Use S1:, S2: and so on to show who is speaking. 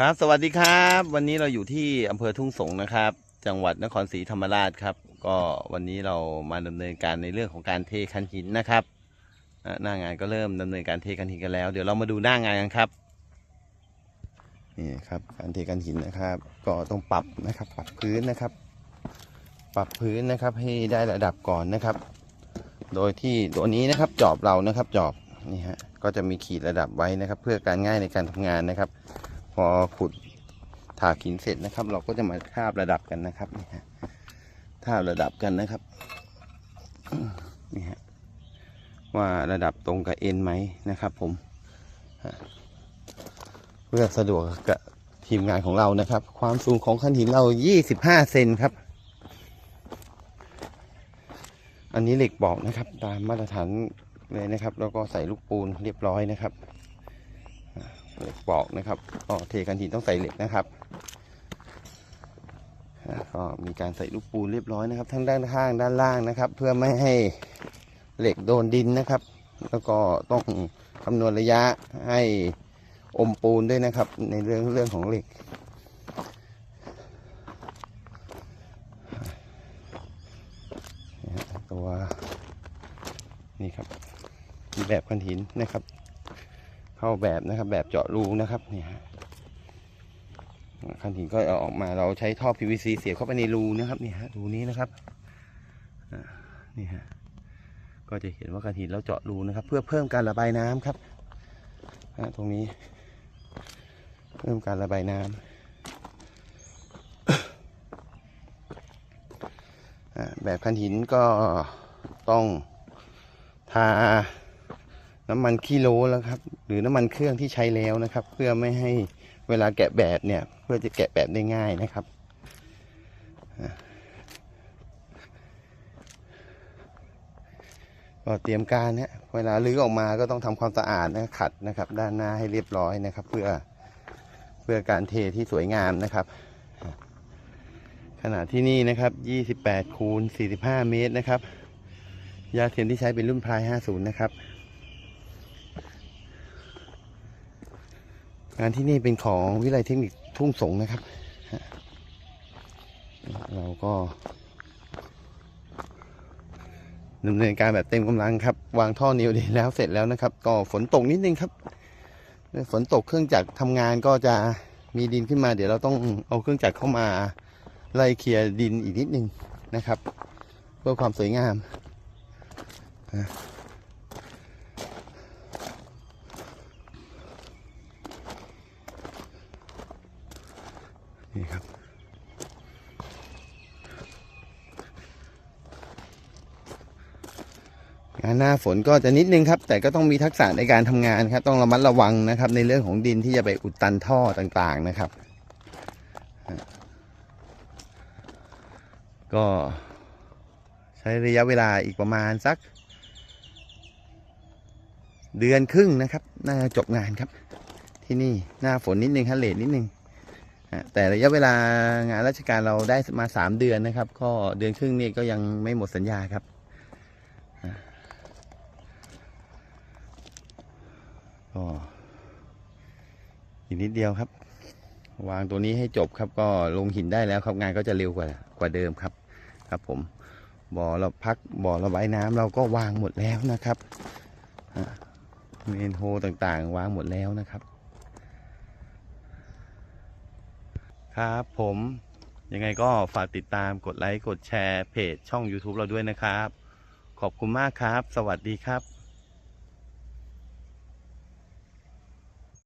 S1: ครับ สวัสดีครับ วันนี้เราอยู่ที่อำเภอทุ่งสงนะครับ จังหวัดนครศรีธรรมราชครับ ก็วันนี้เรามาดำเนินการในเรื่องของการเทคันหินนะครับอะหน้างานก็เริ่มดำเนินการเทคันหินกันแล้ว เดี๋ยวเรามาดูหน้างานกันครับนี่ครับ การเทคันหินนะครับ ก็ต้องปรับนะครับ ปรับพื้นนะครับ ปรับพื้นนะครับให้ได้ระดับก่อนนะครับ โดยที่ตัวนี้นะครับจอบเรานะครับ จอบนี่ฮะก็จะมีขีดระดับไว้นะครับ เพื่อการง่ายในการทำงานนะครับ พอขุดถากหินเสร็จนะครับ เราก็จะมาทาบระดับกันนะครับนี่ฮะทาบระดับกันนะครับนี่ฮะว่าระดับตรงกับเอ็นไหมนะครับ ผมเพื่อสะดวกกับทีมงานของเรานะครับ ความสูงของคันหินเรา 25 เซนครับ อันนี้เหล็กบอกนะครับ ตามมาตรฐานเลยนะครับ แล้วก็ใส่ลูกปูนเรียบร้อยนะครับ เหล็กปอกนะครับก็เทกันหินต้องใส่เหล็กนะครับก็มีการใส่ลูกปูนเรียบร้อยนะครับ ทั้งด้านข้างด้านล่างนะครับ เพื่อไม่ให้เหล็กโดนดินนะครับ แล้วก็ต้องคำนวณระยะให้อมปูนด้วยนะครับ ในเรื่องเรื่องของเหล็กตัวนี่ครับมีแบบกันหินนะครับ เข้าแบบนะครับ แบบเจาะรูนะครับนี่ฮะคันหินก็เอาออกมาเราใช้ท่อ PVC เสียบเข้าไปในรูนะครับนี่ฮะรูนี้นะครับนี่ฮะก็จะเห็นว่าคันหินเราเจาะรูนะครับ เพื่อเพิ่มการระบายน้ำครับตรงนี้ เพิ่มการระบายน้ำอ่าแบบคันหินก็ต้องทา น้ำมันกิโลแล้วครับ หรือน้ำมันเครื่องที่ใช้แล้วนะครับ เพื่อไม่ให้เวลาแกะแบบเนี่ย เพื่อจะแกะแบบได้ง่ายนะครับก็เตรียมการนะเวลาลื้อออกมาก็ต้องทำความสะอาดนะขัดนะครับ ด้านหน้าให้เรียบร้อยนะครับ เพื่อเพื่อการเทที่สวยงามนะครับ ขนาดที่นี่นะครับ 28คูณ45 เมตรนะครับ ยาเทียมที่ใช้เป็นรุ่นพลาย50 นะครับ งานที่นี่เป็นของวิทยาลัยเทคนิคทุ่งสงนะครับ เราก็ดำเนินการแบบเต็มกำลังครับ วางท่อนิวเดนแล้วเสร็จแล้วนะครับ ก็ฝนตกนิดนึงครับฝนตกเครื่องจักรทำงานก็จะมีดินขึ้นมา เดี๋ยวเราต้องเอาเครื่องจักรเข้ามาไล่เคลียร์ดินอีกนิดนึงนะครับ เพื่อความสวยงามนี่ ครับ งานหน้าฝนก็จะนิดนึงครับ แต่ก็ต้องมีทักษะในการทำงานครับ ต้องระมัดระวังนะครับ ในเรื่องของดินที่จะไปอุดตันท่อต่างๆนะครับ ก็ใช้ระยะเวลาอีกประมาณสัก เดือนครึ่งนะครับ น่าจะจบงานครับ ที่นี่หน้าฝนนิดนึงฮะเลทนิดนึง แต่ระยะเวลางานราชการเราได้มาสามเดือนนะครับ ก็เดือนครึ่งนี่ก็ยังไม่หมดสัญญาครับก็อีกนิดเดียวครับ วางตัวนี้ให้จบครับ ก็ลงหินได้แล้วครับงานก็จะเร็วกว่ากว่าเดิมครับ ครับผมบ่อเราพักบ่อระบายน้ำเราก็วางหมดแล้วนะครับเมนโฮต่างๆ วางหมดแล้วนะครับ ครับผมยังไงก็ฝากติดตามกดไลค์ กดแชร์เพจช่อง YouTube เราด้วยนะครับ ขอบคุณมากครับ สวัสดีครับ